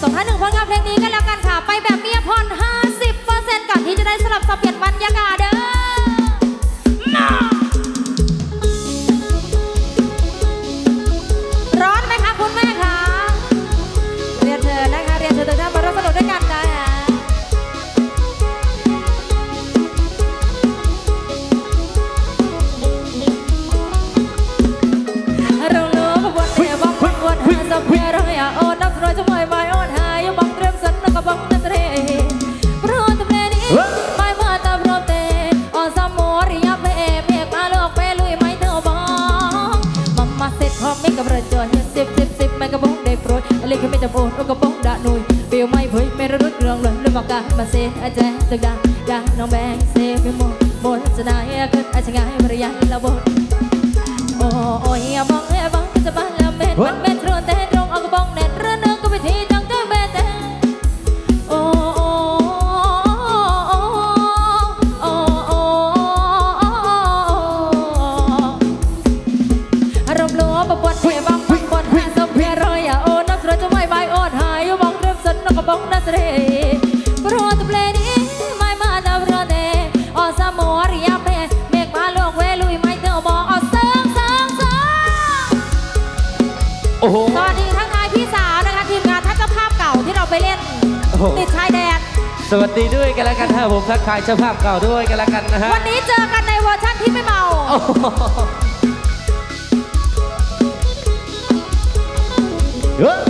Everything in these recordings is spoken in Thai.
ส่งท้ายหนึ่งผลงานเพลงนี้กันแล้วกันค่ะ ไปแบบเมียพร50%ก่อนที่จะได้สลับสับเปลี่ยนบรรยากาศเด้อ มาเสียอาจารย์ตึกดาดน้องแบงเสียไปหมดหมดจะได้ก็อาจจะง่ายบริยาละบนโอ้โอ้ยมองแอบมองจะบ้านแล้วเม็ดมันเม็ด โอ้โห สวัสดีทั้งทายพี่สาวนะคะทีมงานท่านเจ้าภาพเก่าที่เราไปเล่น โอ้โห ติดชายแดน สวัสดีด้วยกันแล้วกันฮะผมทักทายเจ้าภาพเก่าด้วยกันแล้วกันนะฮะวันนี้เจอกันในเวอร์ชั่นที่ไม่เมาโอ้โหเฮ้ย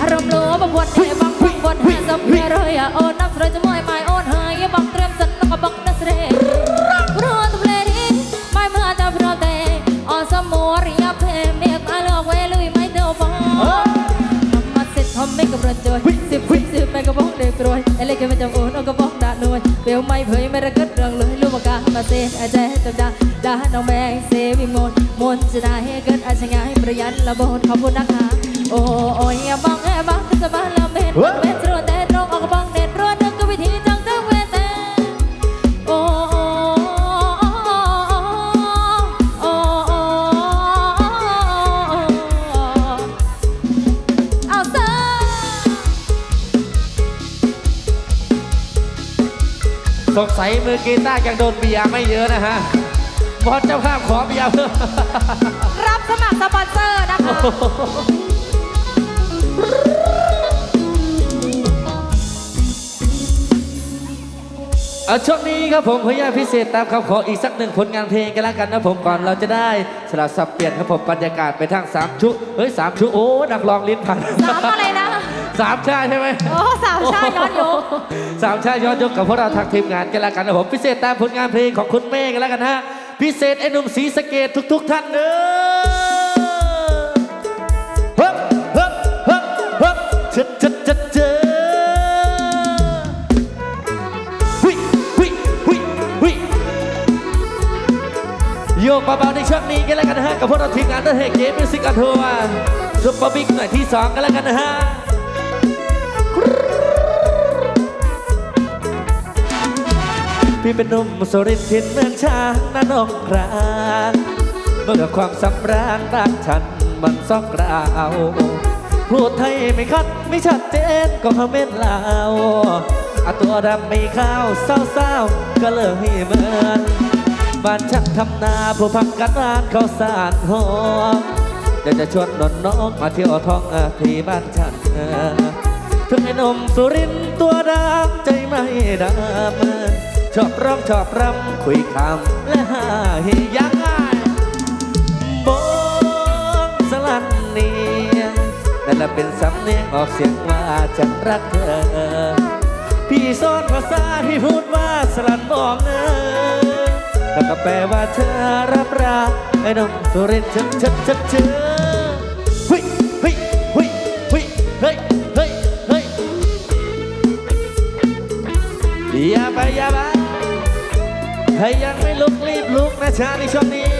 อารมณ์รัวบางวันเทบังบังวันหาสมเพรอยโอนนับเราจะไม่ไม่โอนหายบังเตรียมสนแล้วก็บังนัสเรเพราะตะเพลนี้ไม่มาแต่เพราะแต่อสมอริ เบลไม่เผยไม่ระกิดเรื่องเลยรู้ว่าการมาเซอาเจจำดาดาน้องแมงเซวิมนมนจะได้ให้เกิดอาชงายประยันละบนขอบคุณนะคะโอ้โอ้ยบังแอบบังจะบ้าละเม็ดมันเม็ด งสัยมือกีตาร์ยังโดนเบียร์ไม่เยอะนะฮะบอสเจ้าภาพขอเบียร์เพิ่มรับสมัครสปอนเซอร์นะคะ เอาช่วงนี้ครับผมขออนุญาตพิเศษตามคำขออีกสักหนึ่งผลงานเพลงกันแล้วกันนะผมก่อนเราจะได้สลับสับเปลี่ยนครับผมบรรยากาศไปทางสามชุ เฮ้ยสามชุ โอ้ นักร้องลิ้นพันสามอะไรนะ สามชาใช่ไหมโอ้สามชาย้อนยุคสามชาย้อนยุคกับพวกเราทางทีมงานกันแล้วกันนะผมพิเศษตามผลงานเพลงของคุณแม่กันแล้วกันฮะพิเศษไอ้หนุ่มสีสะเกตทุก ๆ ท่านเด้อเฮ้ยเฮ้ยเฮ้ยเฮ้ยเจ็ดเจ็ดเจ็ดเจ็ดหุยหุยหุยหุยโยกเบาๆในช่วงนี้กันแล้วกันนะฮะกับพวกเราทีมงานเดอะเฮกเกมมิวสิกอัทัวร์ซุปเปอร์บิ๊กหน่อยที่สองกันแล้วกันนะฮะ พี่เป็นหนุ่มสุรินทร์ถิ่นเมืองช้างนานองครางเมื่อความสำราญรักฉันมันซอกราวพูดไทยไม่คัดไม่ชัดเจนก็คอมเมนต์ลาวอาตัวดำไม่ข้าวเศร้าๆก็เลยเหมือนบ้านฉันทำนาผู้พักกันบ้านเขาสานหอมอยากจะชวนนนน้องมาเที่ยวท้องอที่บ้านฉันถึงไอ้นมสุรินตัวดำใจไม่ดำ ชอบร้องชอบรำคุยคำและหาเฮยังไงบงสลันเนียงนั่นละเป็นสำเนียงออกเสียงว่าฉันรักเธอ พี่สอนภาษาที่พูดว่าสลันบอกเนอแล้วก็แปลว่าเธอรับรักไอ้หนมสุรินทร์เชิดเชิดเชิด ให้ยังไม่ลุกรีบลุกนะชาในช่วงนี้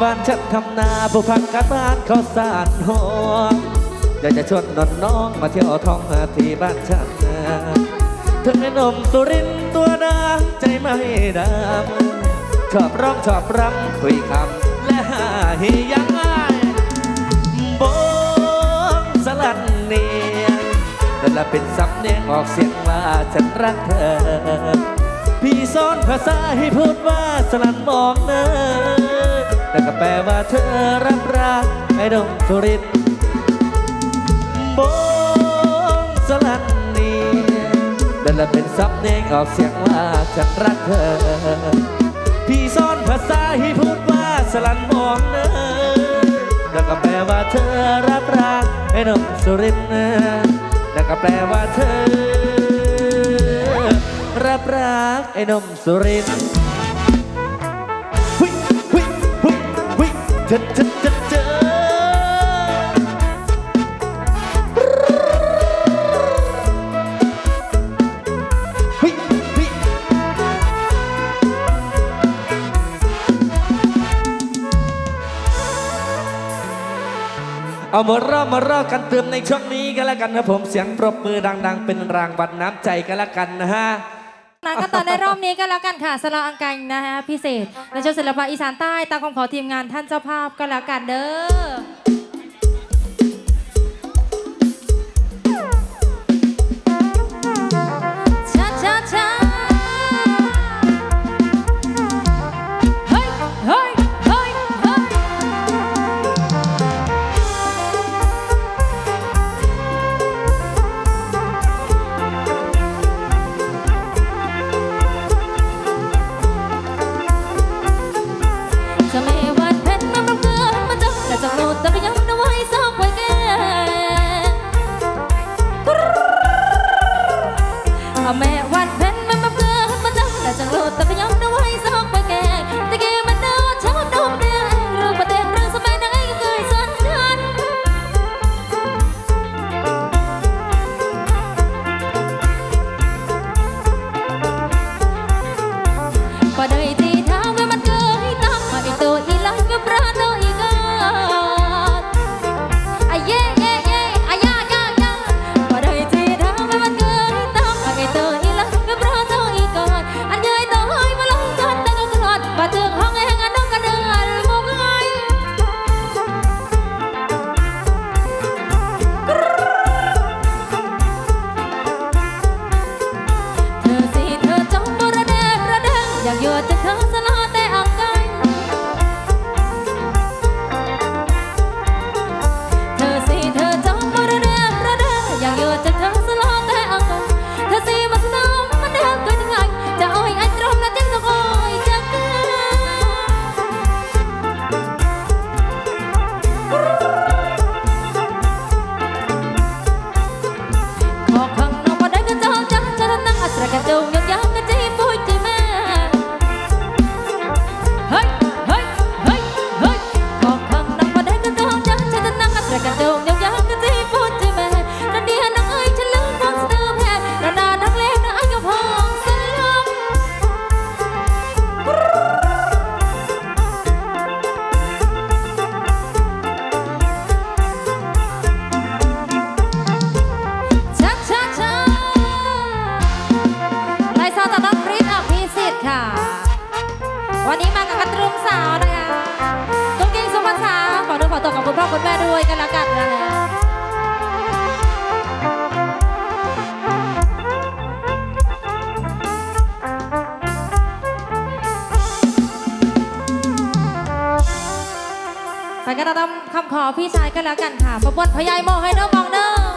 บ้านฉันทำนาผู้พักการบ้านเขาสานหอมอยากจะชวนนนน้องมาเที่ยวท้องนาที่บ้านฉันถึงไอ้นมสุรินตัวดำใจไม่ดำชอบร้องชอบรำคุยคำและหาเฮียังไงบงสลันนี ยงนั่นละเป็นสำเนียงออกเสียงว่าฉันรักเธอพี่สอนภาษาให้พูดว่าสลันมองเนอแต่ก็แปลว่าเธอรับรักไอ้ดงสุรินทร์บงสลันเนียงนั่นละเป็นสำเนียงออกเสียงว่าฉันรักเธอ พี่สอนภาษาให้พูดว่าสลันมองเนอแล้วก็แปลว่าเธอรับรักไอ้นมสุรินทร์ นะแล้วก็แปลว่าเธอ รับรักไอ้นมสุรินทร์หุยหุยหุยหุยเจอเจอเจอเจอามารอบมารอบกันเติมในช่วงนี้กันแล้วกันนะผมเสียงปรบมือดัง ๆ เป็นรางวัลน้ำใจกันแล้วกันนะฮะนะก็ตอนในรอบนี้ก็แล้วกันค่ะสลาอังกังนะฮะพิเศษในชุดศิลปะอีสานใต้ตามคำขอทีมงานท่านเจ้าภาพก็แล้วกันเด้อ ด้วยกันละกันนะไปกันตามคำขอพี่ชายกันแล้วกันค่ะประบวนพยายมองให้น้องมองเด้อ